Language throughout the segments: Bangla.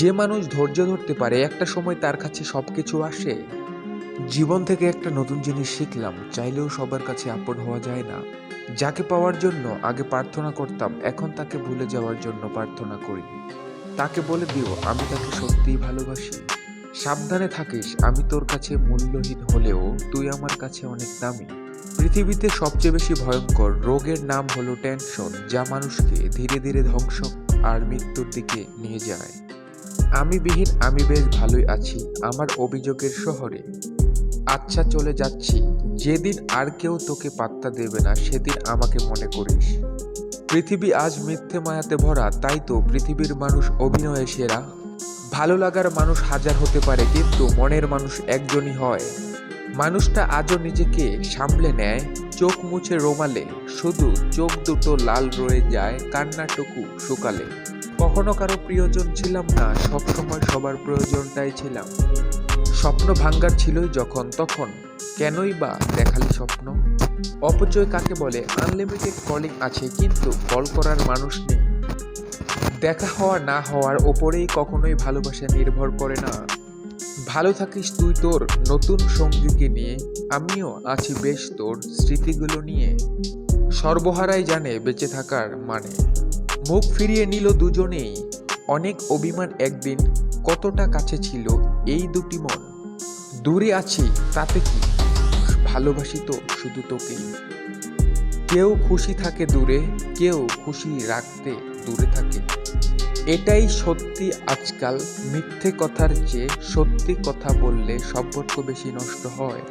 যে মানুষ ধৈর্য ধরতে পারে, একটা সময় তার কাছে সব কিছু আসে। জীবন থেকে একটা নতুন জিনিস শিখলাম, চাইলেও সবার কাছে আপন হওয়া যায় না। যাকে পাওয়ার জন্য আগে প্রার্থনা করতাম, এখন তাকে ভুলে যাওয়ার জন্য প্রার্থনা করি। তাকে বলে দিও, আমি তাকে সত্যিই ভালোবাসি। সাবধানে থাকিস, আমি তোর কাছে মূল্যহীন হলেও তুই আমার কাছে অনেক দামি। পৃথিবীতে সবচেয়ে বেশি ভয়ঙ্কর রোগের নাম হলো টেনশন, যা মানুষকে ধীরে ধীরে ধ্বংস আর মৃত্যুর দিকে নিয়ে যায়। আমি বিহীন আমি বেশ ভালোই আছি, আমার অভিযোগের শহরে। আচ্ছা চলে যাচ্ছি। যেদিন আর কেউ তোকে পাত্তা দেবে না, সেদিন আমাকে মনে করিস। পৃথিবী আজ মিথ্যে মায়াতে ভরা, তাই তো পৃথিবীর মানুষ অভিনয়ে সেরা। ভালো লাগার মানুষ হাজার হতে পারে, কিন্তু মনের মানুষ একজনই হয়। মানুষটা আজও নিজেকে সামলে নেয়, চোখ মুছে রোমালে। শুধু চোখ দুটো লাল রয়ে যায়, কান্নাটুকু শুকালে। কখনো কারও প্রিয়জন ছিলাম না, সব সময় সবার প্রয়োজনটাই ছিলাম। স্বপ্ন ভাঙ্গার ছিলই যখন, তখন। কেনই বা দেখালি স্বপ্ন? অপচয় কাকে বলে? আনলিমিটেড কলিং আছে, কিন্তু কল করার মানুষ নেই। দেখা হওয়া, না হওয়ার ওপরেই কখনোই ভালোবাসা নির্ভর করে না। ভালো থাকিস তুই তোর নতুন সঙ্গীকে নিয়ে, আমিও আছি বেশ তোর স্মৃতিগুলো নিয়ে। সর্বহারাই জানে বেঁচে থাকার মানে। মুখ ফিরিয়ে নিল দুজনেই। অনেক অভিমান একদিন কতটা কাছে ছিল এই দুটি মন। দূরে আছি, তাতে কি? ভালোবাসি তো শুধু তোকেই। কেউ খুশি থাকে দূরে, কেউ খুশি রাখতে দূরে থাকে। এটাই সত্যি আজকাল, মিথ্যে কথার চেয়ে সত্যি কথা বললে সম্পর্ক বেশি নষ্ট হয়।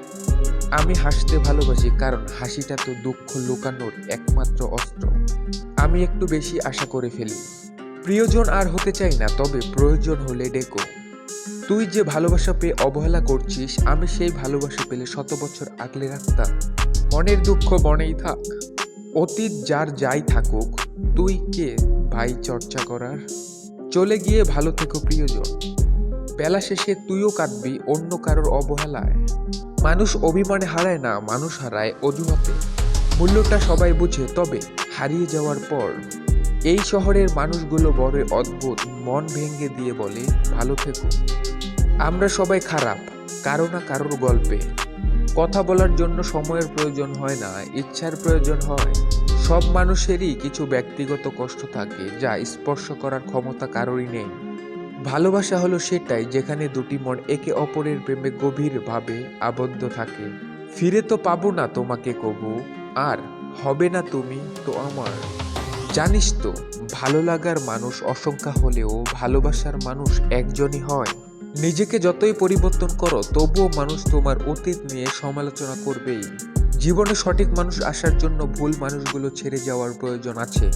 আমি হাসতে ভালোবাসি, কারণ হাসিটা তো দুঃখ লুকানোর একমাত্র অস্ত্র। আমি একটু বেশি আশা করে ফেলি। প্রিয়জন আর হতে চাই না, তবে প্রয়োজন হলে ডেকো। তুই যে ভালোবাসা পেয়ে অবহেলা করছিস, আমি সেই ভালোবাসা পেলে শত বছর আগলে রাখতাম। মনের দুঃখ বনেই থাক। অতীত যার যাই থাকুক, তুই কে ভাই চর্চা করার? চলে গিয়ে ভালো থেকো প্রিয়জন। বেলা শেষে তুইও কাঁদবি, অন্য কারোর অবহেলায়। মানুষ অভিমানে হারায় না, মানুষ হারায় অজুহাতে। মূল্যটা সবাই বুঝে, তবে হারিয়ে যাওয়ার পর এই শহরের মানুষগুলো বড় অদ্ভুত, মন ভেঙে দিয়ে বলে, ভালো থেকো। আমরা সবাই খারাপ, কারও না কারোর গল্পে। কথা বলার জন্য সময়ের প্রয়োজন হয় না, ইচ্ছার প্রয়োজন হয়। সব মানুষেরই কিছু ব্যক্তিগত কষ্ট থাকে, যা স্পর্শ করার ক্ষমতা কারোরই নেই। ভালোবাসা হলো সেটাই যেখানে দুটি মন একে অপরের প্রেমে গভীরভাবে আবদ্ধ থাকে। ফিরে তো পাবো না তোমাকে কবু, আর হবে না তুমি তো আমার। জানিস তো, ভালো লাগার মানুষ অসংখ্যা হলেও ভালোবাসার মানুষ একজনই হয়। নিজেকে যতই পরিবর্তন করো, তবুও মানুষ তোমার অতীত নিয়ে সমালোচনা করবেই। জীবনে সঠিক মানুষ আসার জন্য ভুল মানুষগুলো ছেড়ে যাওয়ার প্রয়োজন আছে।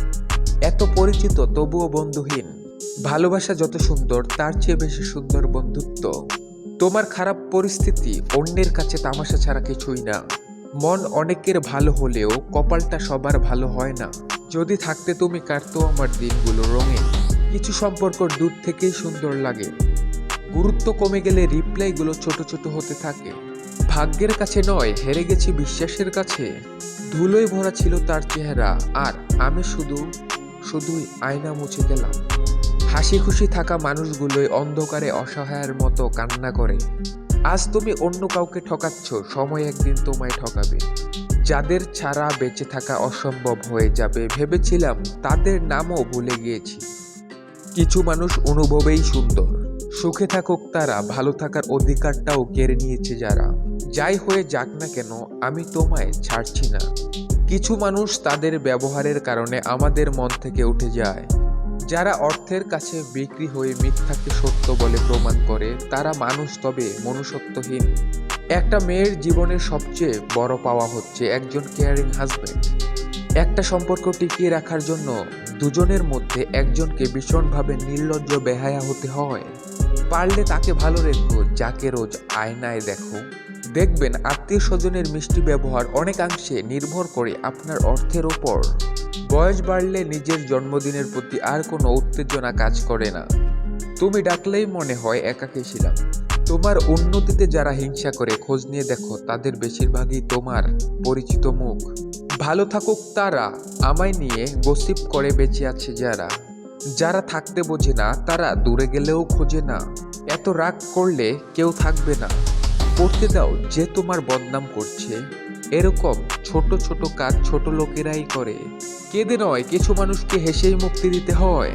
এত পরিচিত তবুও বন্ধুহীন। ভালোবাসা যত সুন্দর, তার চেয়ে বেশি সুন্দর বন্ধুত্ব। তোমার খারাপ পরিস্থিতি অন্যের কাছে তামাশা ছাড়া কিছুই না। মন অনেকের ভালো হলেও কপালটা সবার ভালো হয় না। যদি থাকতে তুমি কাটতো আমার দিনগুলো রঙে। কিছু সম্পর্ক দূর থেকেই সুন্দর লাগে। গুরুত্ব কমে গেলে রিপ্লাইগুলো ছোট ছোট হতে থাকে। ভাগ্যের কাছে নয়, হেরে গেছি বিশ্বাসের কাছে। ধুলোয় ভরা ছিল তার চেহারা, আর আমি শুধু, শুধুই আয়না মুছে গেলাম। হাসি খুশি থাকা মানুষগুলোই অন্ধকারে অসহায়ের মতো কান্না করে। আজ তুমি অন্য কাউকে ঠকাচ্ছ, সময় একদিন তোমায় ঠকাবে। যাদের ছাড়া বেঁচে থাকা অসম্ভব হয়ে যাবে ভেবেছিলাম, তাদের নামও ভুলে গিয়েছি। কিছু মানুষ অনুভবেই সুন্দর। সুখে থাকুক তারা, ভালো থাকার অধিকারটাও কেড়ে নিয়েছে যারা। যাই হয়ে যাক না কেন, আমি তোমায় ছাড়ছি না। কিছু মানুষ তাদের ব্যবহারের কারণে আমাদের মন থেকে উঠে যায়। যারা অর্থের কাছে বিক্রি হয়ে মিথ্যাকে সত্য বলে প্রমাণ করে, তারা মানুষ তবে মনুষ্যত্বহীন। একটা মেয়ের জীবনের সবচেয়ে বড় পাওয়া হচ্ছে একজন কেয়ারিং হাজবেন্ড একটা সম্পর্ক টিকিয়ে রাখার জন্য দুজনের মধ্যে একজনকে ভীষণভাবে নির্লজ্জ বেহায়া হতে হয়। পারলে তাকে ভালো রেখো, যাকে রোজ আয়নায় দেখো। দেখবেন আত্মীয় স্বজনের মিষ্টি ব্যবহার অনেকাংশে নির্ভর করে আপনার অর্থের ওপর। বয়স বাড়লে নিজের জন্মদিনের প্রতি আর কোনো উত্তেজনা কাজ করে না। তুমি ডাকলেই মনে হয় একাকে ছিলাম। তোমার উন্নতিতে যারা হিংসা করে খোঁজ নিয়ে দেখো, তাদের বেশিরভাগই তোমার পরিচিত মুখ। ভালো থাকুক তারা, আমায় নিয়ে গসিপ করে বেঁচে আছে যারা। যারা থাকতে বোঝে না, তারা দূরে গেলেও খোঁজে না। এত রাগ করলে কেউ থাকবে না। করতে দাও যে তোমার বদনাম করছে। এরকম ছোট ছোট কাজ ছোট লোকেরাই করে। কেঁদে নয়, কিছু মানুষকে হেসেই মুক্তি দিতে হয়।